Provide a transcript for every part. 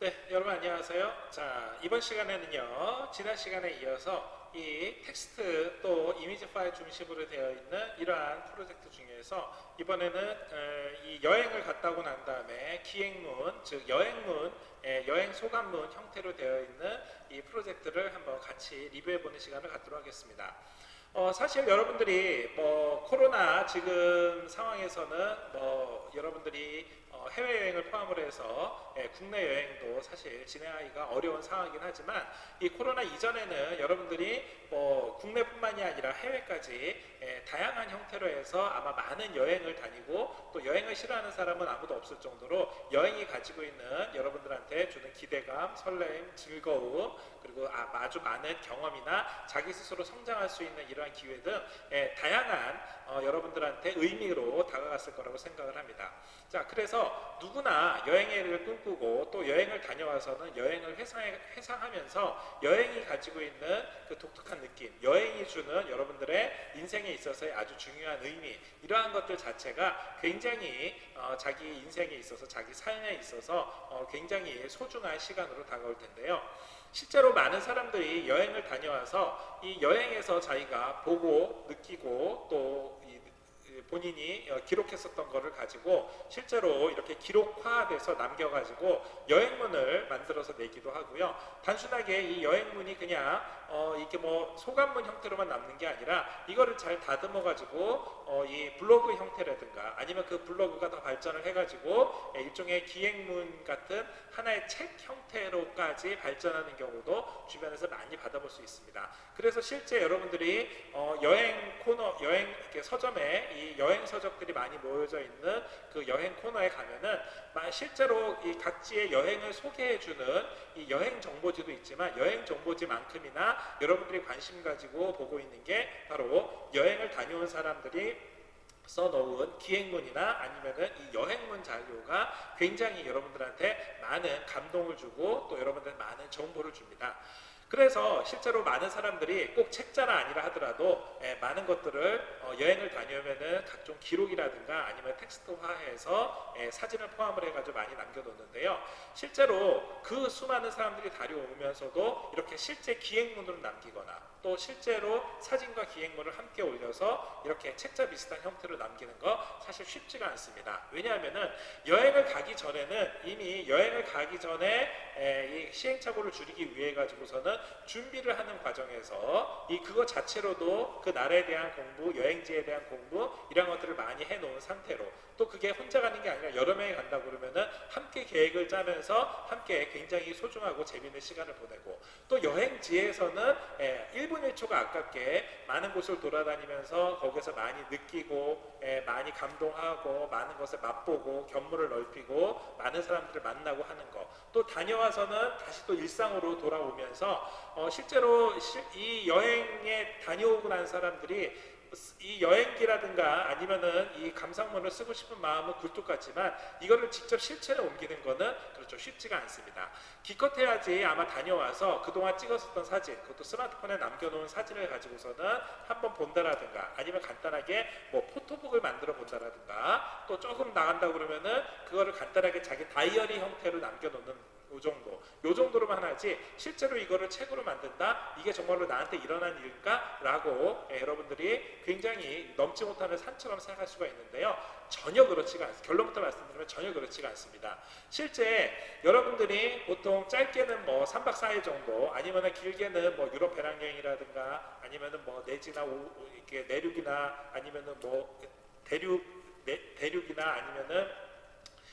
네, 여러분 안녕하세요. 자, 이번 시간에는요, 지난 시간에 이어서 이 텍스트 또 이미지 파일 중심으로 되어 있는 이러한 프로젝트 중에서 이번에는 에, 이 여행을 갔다 오고 난 다음에 기행문, 즉 여행문, 에, 여행 소감문 형태로 되어 있는 이 프로젝트를 한번 같이 리뷰해보는 시간을 갖도록 하겠습니다. 어, 사실 여러분들이 뭐 코로나 지금 상황에서는 뭐 여러분들이 어, 해외여행을 포함으로 해서 예, 국내 여행도 사실 진행하기가 어려운 상황이긴 하지만 이 코로나 이전에는 여러분들이 뭐 국내뿐만이 아니라 해외까지 예, 다양한 형태로 해서 아마 많은 여행을 다니고 또 여행을 싫어하는 사람은 아무도 없을 정도로 여행이 가지고 있는 여러분들한테 주는 기대감, 설렘, 즐거움 그리고 아, 아주 많은 경험이나 자기 스스로 성장할 수 있는 이러한 기회 등 예, 다양한 어, 여러분들한테 의미로 다가갔을 거라고 생각을 합니다. 자, 그래서 누구나 여행을 꿈꾸고 또 여행을 다녀와서는 여행을 회상해, 회상하면서 여행이 가지고 있는 그 독특한 느낌, 여행이 주는 여러분들의 인생에 있어서의 아주 중요한 의미, 이러한 것들 자체가 굉장히 어, 자기 인생에 있어서 자기 삶에 있어서 어, 굉장히 소중한 시간으로 다가올 텐데요. 실제로 많은 사람들이 여행을 다녀와서 이 여행에서 자기가 보고 느끼고 또 본인이 어, 기록했었던 거를 가지고 실제로 이렇게 기록화돼서 남겨가지고 여행문을 만들어서 내기도 하고요. 단순하게 이 여행문이 그냥 어, 이렇게 뭐 소감문 형태로만 남는 게 아니라 이거를 잘 다듬어 가지고 어, 이 블로그 형태라든가 아니면 그 블로그가 더 발전을 해가지고 예, 일종의 기행문 같은 하나의 책 형태로까지 발전하는 경우도 주변에서 많이 받아볼 수 있습니다. 그래서 실제 여러분들이 어, 여행 코너, 여행 서점에 이 여행 서적들이 많이 모여져 있는 그 여행 코너에 가면은 마- 실제로 이 각지의 여행을 소개해 주는 이 여행 정보지도 있지만 여행 정보지만큼이나 여러분들이 관심 가지고 보고 있는 게 바로 여행을 다녀온 사람들이 써놓은 기행문이나 아니면은 이 여행문 자료가 굉장히 여러분들한테 많은 감동을 주고 또 여러분들 많은 정보를 줍니다. 그래서 실제로 많은 사람들이 꼭 책자가 아니라 하더라도 예, 많은 것들을 어, 여행을 다녀오면은 각종 기록이라든가 아니면 텍스트화해서 예, 사진을 포함을 해가지고 많이 남겨놓는데요. 실제로 그 수많은 사람들이 다녀오면서도 이렇게 실제 기행문으로 남기거나 또 실제로 사진과 기행문을 함께 올려서 이렇게 책자 비슷한 형태로 남기는 거 사실 쉽지가 않습니다. 왜냐하면은 여행을 가기 전에는 이미 여행을 가기 전에 에, 이 시행착오를 줄이기 위해 가지고서는 준비를 하는 과정에서 이 그거 자체로도 그 나라에 대한 공부, 여행지에 대한 공부 이런 것들을 많이 해놓은 상태로 또 그게 혼자 가는 게 아니라 여러 명이 간다 그러면은 함께 계획을 짜면서 함께 굉장히 소중하고 재밌는 시간을 보내고 또 여행지에서는 에, 1분 1초가 아깝게 많은 곳을 돌아다니면서 거기서 많이 느끼고 에, 많이 감동하고 많은 것을 맛보고 견문을 넓히고 많은 사람들을 만나고 하는 거. 또 다녀와서는 다시 또 일상으로 돌아오면서 어, 실제로 시- 이 여행에 다녀오고 난 사람들이 이 여행기라든가 아니면은 이 감상문을 쓰고 싶은 마음은 굴뚝 같지만 이거를 직접 실천에 옮기는 거는 그렇죠 쉽지가 않습니다. 기껏 해야지 아마 다녀와서 그동안 찍었었던 사진, 그것도 스마트폰에 남겨놓은 사진을 가지고서는 한번 본다라든가 아니면 간단하게 뭐 포토북을 만들어 본다라든가 또 조금 나간다 그러면은 그거를 간단하게 자기 다이어리 형태로 남겨놓는 요 정도, 요 정도로만 하지 실제로 이거를 책으로 만든다 이게 정말로 나한테 일어난 일일까라고 예, 여러분들이 굉장히 넘지 못하는 산처럼 생각할 수가 있는데요 전혀 그렇지가 않습니다. 결론부터 말씀드리면 전혀 그렇지가 않습니다. 실제 여러분들이 보통 짧게는 뭐 3박 4일 정도 아니면 길게는 뭐 유럽 배낭여행이라든가 아니면은 뭐 내지나 오, 오- 이렇게 내륙이나 아니면은 뭐 대륙 내, 대륙이나 아니면은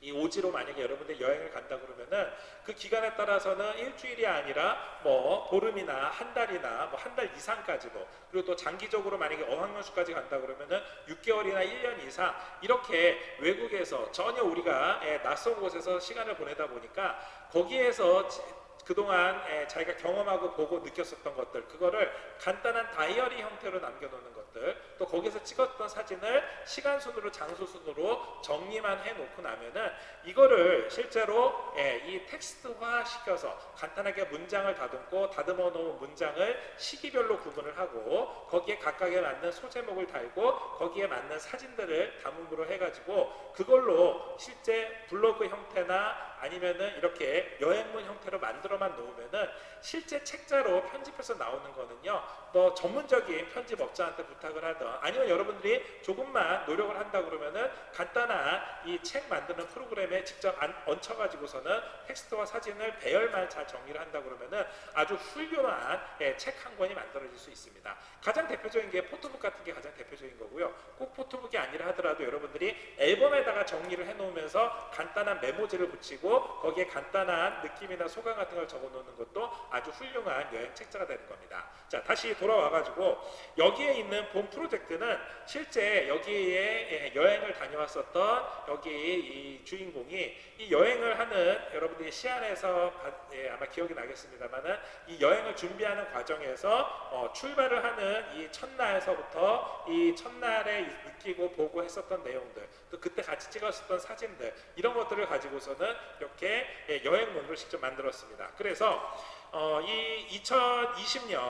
이 오지로 만약에 여러분들 여행을 간다 그러면은 그 기간에 따라서는 일주일이 아니라 뭐 보름이나 한 달이나 뭐 한 달 이상까지도 그리고 또 장기적으로 만약에 어학연수까지 간다 그러면은 6개월이나 1년 이상 이렇게 외국에서 전혀 우리가 예, 낯선 곳에서 시간을 보내다 보니까 거기에서 지- 그동안 예, 자기가 경험하고 보고 느꼈었던 것들 그거를 간단한 다이어리 형태로 남겨놓는 것들 또 거기서 찍었던 사진을 시간 순으로 장소 순으로 정리만 해놓고 나면은 이거를 실제로 예, 이 텍스트화 시켜서 간단하게 문장을 다듬고 다듬어 놓은 문장을 시기별로 구분을 하고 거기에 각각에 맞는 소제목을 달고 거기에 맞는 사진들을 담음으로 해가지고 그걸로 실제 블로그 형태나 아니면은 이렇게 여행문 형태로 만들어만 놓으면은 실제 책자로 편집해서 나오는 거는요. 뭐 전문적인 편집업자한테 부탁을 하던 아니면 여러분들이 조금만 노력을 한다 그러면은 간단한 이 책 만드는 프로그램에 직접 안- 얹혀가지고서는 텍스트와 사진을 배열만 잘 정리를 한다 그러면은 아주 훌륭한 예, 책한 권이 만들어질 수 있습니다. 가장 대표적인 게 포토북 같은 게 가장 대표적인 거고요. 꼭 포토북이 아니라 하더라도 여러분들이 앨범에다가 정리를 해놓으면서 간단한 메모지를 붙이고 거기에 간단한 느낌이나 소감 같은 걸 적어 놓는 것도 아주 훌륭한 여행 책자가 되는 겁니다. 자 다시 돌아와 가지고 여기에 있는 본 프로젝트는 실제 여기에 예, 여행을 다녀왔었던 여기 이 주인공이 이 여행을 하는 여러분들이 시안에서 바- 예, 아마 기억이 나겠습니다만은 이 여행을 준비하는 과정에서 어, 출발을 하는 이 첫날서부터 이 첫날에 느끼고 보고 했었던 내용들 또 그때 같이 찍었었던 사진들 이런 것들을 가지고서는 이렇게 예, 여행문을 직접 만들었습니다. 그래서 어, 이 2020년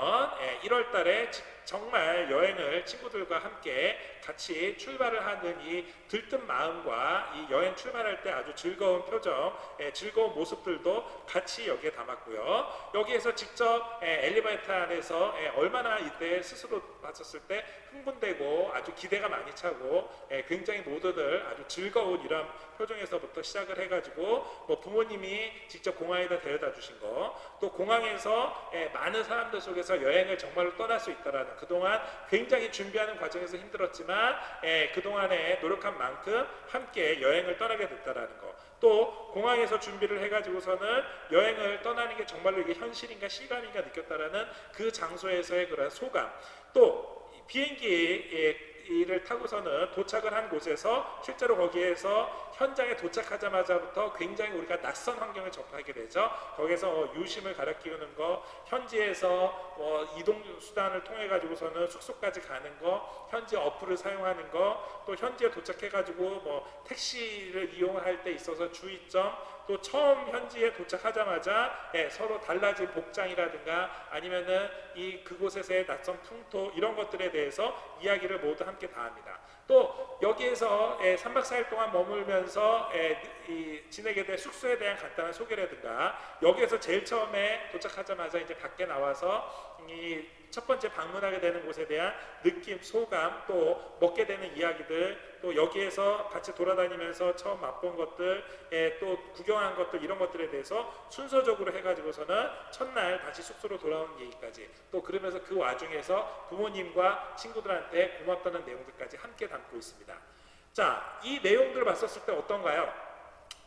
1월 달에 지- 정말 여행을 친구들과 함께 같이 출발을 하는 이 들뜬 마음과 이 여행 출발할 때 아주 즐거운 표정, 예, 즐거운 모습들도 같이 여기에 담았고요. 여기에서 직접 예, 엘리베이터 안에서 예, 얼마나 이때 스스로 봤었을 때 흥분되고 아주 기대가 많이 차고 예, 굉장히 모두들 아주 즐거운 이런 표정에서부터 시작을 해가지고 뭐 부모님이 직접 공항에다 데려다 주신 거, 또 공항에서 예, 많은 사람들 속에서 여행을 정말로 떠날 수 있다라는 그동안 굉장히 준비하는 과정에서 힘들었지만 예, 그동안에 노력한 만큼 함께 여행을 떠나게 됐다라는 거. 또 공항에서 준비를 해가지고서는 여행을 떠나는 게 정말로 이게 현실인가 실감인가 느꼈다라는 그 장소에서의 그런 소감. 또 비행기를 타고서는 도착을 한 곳에서 실제로 거기에서 현장에 도착하자마자부터 굉장히 우리가 낯선 환경을 접하게 되죠. 거기서 어, 유심을 갈아 끼우는 거, 현지에서 어, 이동 수단을 통해 가지고서는 숙소까지 가는 거, 현지 어플을 사용하는 거, 또 현지에 도착해 가지고 뭐 택시를 이용할 때 있어서 주의점, 또 처음 현지에 도착하자마자 예, 서로 달라진 복장이라든가 아니면은 이 그곳에서의 낯선 풍토 이런 것들에 대해서 이야기를 모두 함께 다 합니다. 또 여기에서 예, 3박 4일 동안 머물면서 예, 이 지내게 될 숙소에 대한 간단한 소개라든가 여기에서 제일 처음에 도착하자마자 이제 밖에 나와서 이첫 번째 방문하게 되는 곳에 대한 느낌, 소감, 또 먹게 되는 이야기들, 또 여기에서 같이 돌아다니면서 처음 맛본 것들, 예, 또 구경한 것들 이런 것들에 대해서 순서적으로 해가지고서는 첫날 다시 숙소로 돌아오는 얘기까지 또 그러면서 그 와중에서 부모님과 친구들한테 고맙다는 내용들까지 함께 담고 있습니다. 자, 이 내용들을 봤었을 때 어떤가요?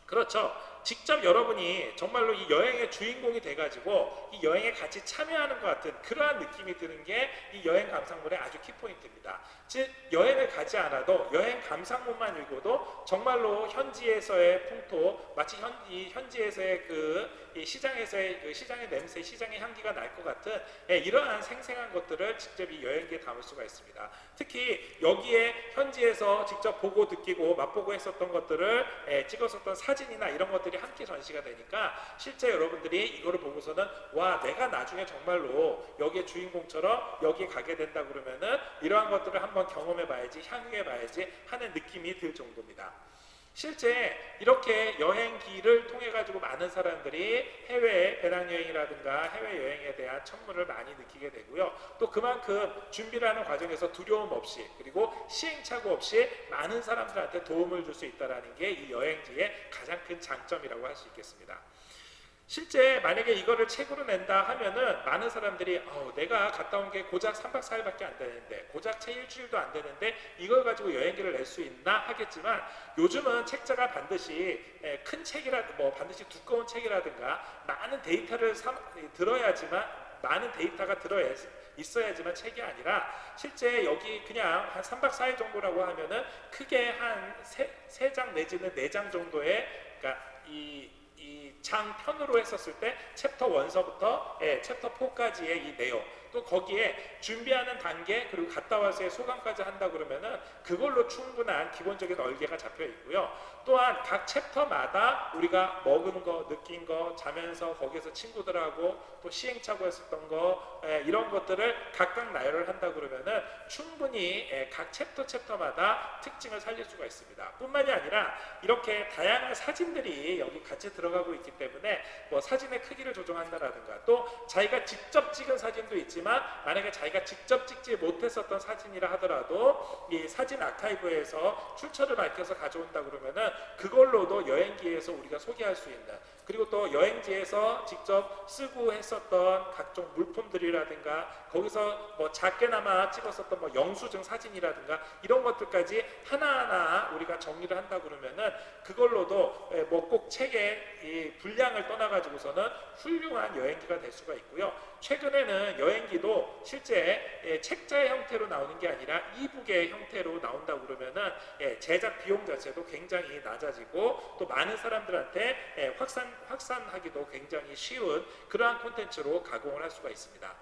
그렇죠. 직접 여러분이 정말로 이 여행의 주인공이 돼가지고 이 여행에 같이 참여하는 것 같은 그러한 느낌이 드는 게 이 여행 감상문의 아주 키포인트입니다. 즉 여행을 가지 않아도 여행 감상문만 읽어도 정말로 현지에서의 풍토, 마치 현, 이 현지에서의 그 이 시장에서의 그 시장의 냄새, 시장의 향기가 날 것 같은 예, 이러한 생생한 것들을 직접 이 여행기에 담을 수가 있습니다. 특히 여기에 현지에서 직접 보고 느끼고 맛보고 했었던 것들을 예, 찍었었던 사진이나 이런 것들이 함께 전시가 되니까 실제 여러분들이 이거를 보고서는 와 내가 나중에 정말로 여기의 주인공처럼 여기에 가게 된다 그러면은 이러한 것들을 한번 경험해 봐야지 향유해 봐야지 하는 느낌이 들 정도입니다. 실제 이렇게 여행기를 통해 가지고 많은 사람들이 해외 배낭여행이라든가 해외 여행에 대한 천문을 많이 느끼게 되고요. 또 그만큼 준비를 하는 과정에서 두려움 없이 그리고 시행착오 없이 많은 사람들한테 도움을 줄 수 있다라는 게이 여행지의 가장 큰 장점이라고 할 수 있겠습니다. 실제 만약에 이거를 책으로 낸다 하면은 많은 사람들이 어, 내가 갔다 온 게 고작 3박 4일밖에 안 되는데 고작 채 일주일도 안 되는데 이걸 가지고 여행기를 낼 수 있나? 하겠지만 요즘은 책자가 반드시 에, 큰 책이라 뭐 반드시 두꺼운 책이라든가 많은 데이터를 삼, 들어야지만 많은 데이터가 들어야 있어야지만 책이 아니라 실제 여기 그냥 한 3박 4일 정도라고 하면은 크게 한세장 내지는 네장 정도의 그러니까 이이 장편으로 했었을 때 챕터 1서부터 예, 챕터 4까지의 이 내용 또 거기에 준비하는 단계 그리고 갔다 와서의 소감까지 한다 그러면은 그걸로 충분한 기본적인 얼개가 잡혀 있고요. 또한 각 챕터마다 우리가 먹은 거, 느낀 거, 자면서 거기서 친구들하고 또 시행착오 했었던 거 에, 이런 것들을 각각 나열을 한다 그러면은 충분히 에, 각 챕터 챕터마다 특징을 살릴 수가 있습니다. 뿐만이 아니라 이렇게 다양한 사진들이 여기 같이 들어가고 있기 때문에 뭐 사진의 크기를 조정한다라든가 또 자기가 직접 찍은 사진도 있지만 만약에 자기가 직접 찍지 못했었던 사진이라 하더라도 이 사진 아카이브에서 출처를 밝혀서 가져온다 그러면은 그걸로도 여행기에서 우리가 소개할 수 있는 그리고 또 여행지에서 직접 쓰고 했었던 각종 물품들이라든가 거기서 뭐 작게나마 찍었었던 뭐 영수증 사진이라든가 이런 것들까지 하나하나 우리가 정리를 한다 그러면은 그걸로도 뭐 꼭 책의 이 분량을 떠나 가지고서는 훌륭한 여행기가 될 수가 있고요. 최근에는 여행기도 실제 예, 책자의 형태로 나오는 게 아니라 이북의 형태로 나온다 그러면은 예, 제작 비용 자체도 굉장히 낮아지고 또 많은 사람들한테 예, 확산 확산하기도 굉장히 쉬운 그러한 콘텐츠로 가공을 할 수가 있습니다.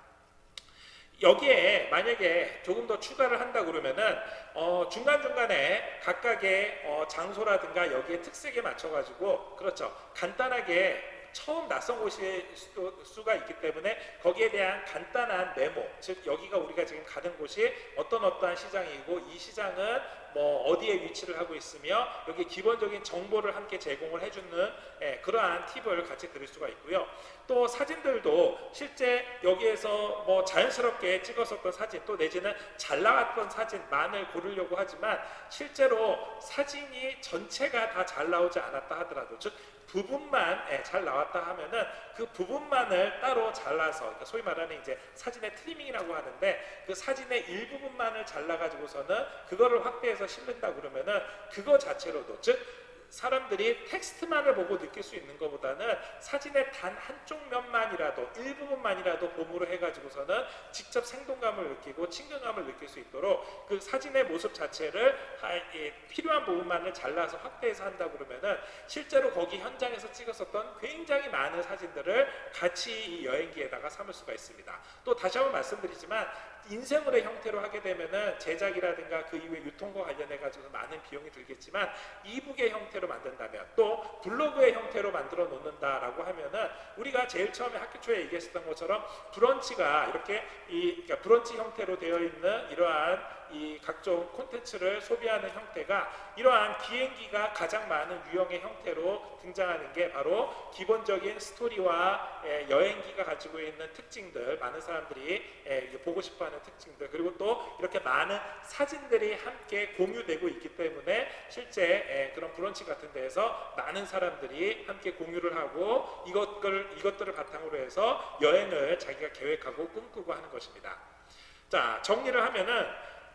여기에 만약에 조금 더 추가를 한다 그러면은 어, 중간 중간에 각각의 어, 장소라든가 여기에 특색에 맞춰 가지고 그렇죠 간단하게 처음 낯선 곳일 수도, 수가 있기 때문에 거기에 대한 간단한 메모 즉 여기가 우리가 지금 가는 곳이 어떤 어떠한 시장이고 이 시장은 뭐 어디에 위치를 하고 있으며 여기 기본적인 정보를 함께 제공을 해주는 예, 그러한 팁을 같이 드릴 수가 있고요. 또 사진들도 실제 여기에서 뭐 자연스럽게 찍었었던 사진 또 내지는 잘 나왔던 사진만을 고르려고 하지만 실제로 사진이 전체가 다 잘 나오지 않았다 하더라도 즉 부분만 예, 잘 나왔다 하면은 그 부분만을 따로 잘라서 그러니까 소위 말하는 이제 사진의 트리밍이라고 하는데 그 사진의 일부분만을 잘라 가지고서는 그거를 확대해서 실른다 그러면은 그거 자체로도 즉 사람들이 텍스트만을 보고 느낄 수 있는 것보다는 사진의 단 한쪽 면만이라도 일부분만이라도 봄으로 해가지고서는 직접 생동감을 느끼고 친근감을 느낄 수 있도록 그 사진의 모습 자체를 필요한 부분만을 잘라서 확대해서 한다 그러면은 실제로 거기 현장에서 찍었었던 굉장히 많은 사진들을 같이 이 여행기에다가 삼을 수가 있습니다. 또 다시 한번 말씀드리지만 인쇄물의 형태로 하게 되면은 제작이라든가 그 이후에 유통과 관련해 가지고 많은 비용이 들겠지만 이북의 형태로 만든다면 또 블로그의 형태로 만들어 놓는다라고 하면은 우리가 제일 처음에 학교 초에 얘기했었던 것처럼 브런치가 이렇게 이 그러니까 브런치 형태로 되어 있는 이러한 이 각종 콘텐츠를 소비하는 형태가 이러한 비행기가 가장 많은 유형의 형태로 등장하는 게 바로 기본적인 스토리와 에, 여행기가 가지고 있는 특징들 많은 사람들이 에, 이제 보고 싶어하는 특징들 그리고 또 이렇게 많은 사진들이 함께 공유되고 있기 때문에 실제 에, 그런 브런치 같은 데에서 많은 사람들이 함께 공유를 하고 이것들 이것들을 바탕으로 해서 여행을 자기가 계획하고 꿈꾸고 하는 것입니다. 자 정리를 하면은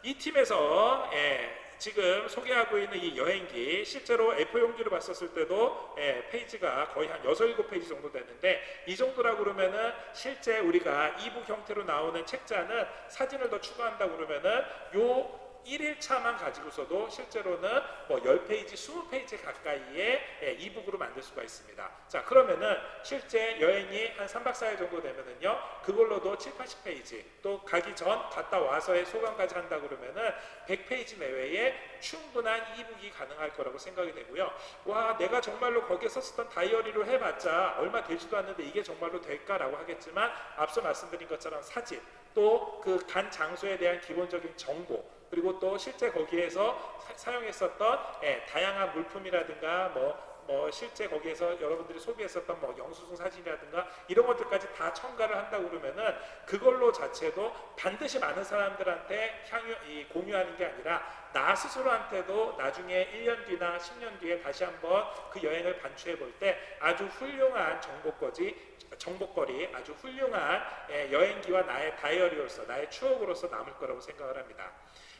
이 팀에서 예, 지금 소개하고 있는 이 여행기 실제로 A4 용지로 봤었을 때도 예, 페이지가 거의 한 6, 7페이지 정도 됐는데 이 정도라 그러면은 실제 우리가 이북 형태로 나오는 책자는 사진을 더 추가한다 그러면은 요 1일차만 가지고서도 실제로는 뭐 10페이지, 20페이지 가까이의 예, 이북으로 만들 수가 있습니다. 자, 그러면은 실제 여행이 한 3박 4일 정도 되면은요, 그걸로도 7, 80페이지, 또 가기 전 갔다 와서의 소감까지 한다 그러면은 100페이지 내외에 충분한 이북이 가능할 거라고 생각이 되고요. 와, 내가 정말로 거기에 썼었던 다이어리로 해봤자 얼마 되지도 않는데 이게 정말로 될까라고 하겠지만 앞서 말씀드린 것처럼 사진, 또 그 간 장소에 대한 기본적인 정보, 그리고 또 실제 거기에서 사- 사용했었던 예, 다양한 물품이라든가 뭐, 뭐 실제 거기에서 여러분들이 소비했었던 뭐 영수증 사진이라든가 이런 것들까지 다 첨가를 한다 그러면은 그걸로 자체도 반드시 많은 사람들한테 향유, 이, 공유하는 게 아니라 나 스스로한테도 나중에 1년 뒤나 10년 뒤에 다시 한번 그 여행을 반추해 볼 때 아주 훌륭한 정보거지 정보거리 아주 훌륭한 예, 여행기와 나의 다이어리로서 나의 추억으로서 남을 거라고 생각을 합니다.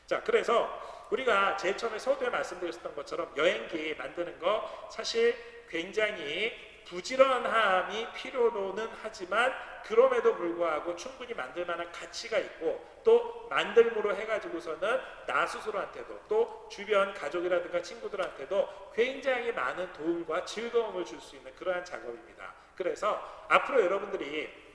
자, 그래서 우리가 제일 처음에 서두에 말씀드렸던 것처럼 여행기 만드는 거 사실 굉장히 부지런함이 필요로는 하지만 그럼에도 불구하고 충분히 만들 만한 가치가 있고 또 만들므로 해가지고서는 나 스스로한테도 또 주변 가족이라든가 친구들한테도 굉장히 많은 도움과 즐거움을 줄 수 있는 그러한 작업입니다. 그래서 앞으로 여러분들이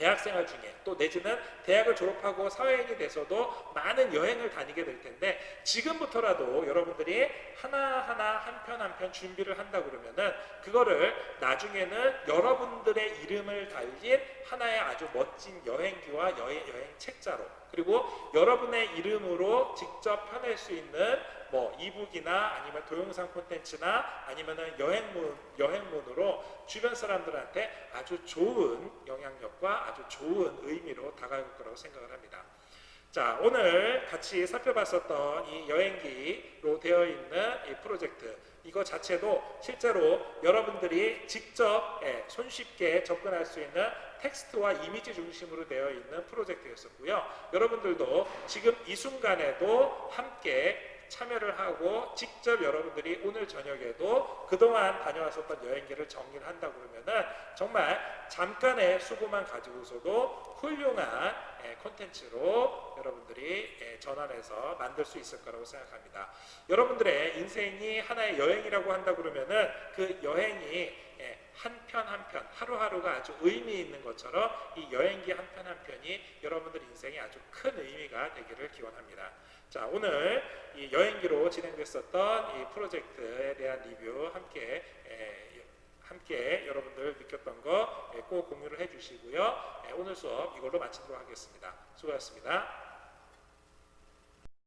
대학생활 중에 또 내지는 대학을 졸업하고 사회인이 돼서도 많은 여행을 다니게 될 텐데 지금부터라도 여러분들이 하나하나 한편 한편 준비를 한다 그러면은 그거를 나중에는 여러분들의 이름을 달린 하나의 아주 멋진 여행기와 여행, 여행 책자로 그리고 여러분의 이름으로 직접 펴낼 수 있는 뭐 이북이나 아니면 동영상 콘텐츠나 아니면은 여행문 여행문으로 주변 사람들한테 아주 좋은 영향력과 아주 좋은 의미로 다가올 거라고 생각을 합니다. 자 오늘 같이 살펴봤었던 이 여행기로 되어 있는 이 프로젝트 이거 자체도 실제로 여러분들이 직접 예, 손쉽게 접근할 수 있는 텍스트와 이미지 중심으로 되어 있는 프로젝트였었고요. 여러분들도 지금 이 순간에도 함께 참여를 하고 직접 여러분들이 오늘 저녁에도 그동안 다녀왔었던 여행기를 정리를 한다 그러면은 정말 잠깐의 수고만 가지고서도 훌륭한 예, 콘텐츠로 여러분들이 예, 전환해서 만들 수 있을 거라고 생각합니다. 여러분들의 인생이 하나의 여행이라고 한다 그러면은 그 여행이 예, 한편 한편 하루하루가 아주 의미 있는 것처럼 이 여행기 한편 한 편이 여러분들 인생에 아주 큰 의미가 되기를 기원합니다. 자 오늘 이 여행기로 진행됐었던 이 프로젝트에 대한 리뷰 함께 에, 함께 여러분들 느꼈던 거 꼭 공유를 해주시고요. 에, 오늘 수업 이걸로 마치도록 하겠습니다. 수고하셨습니다.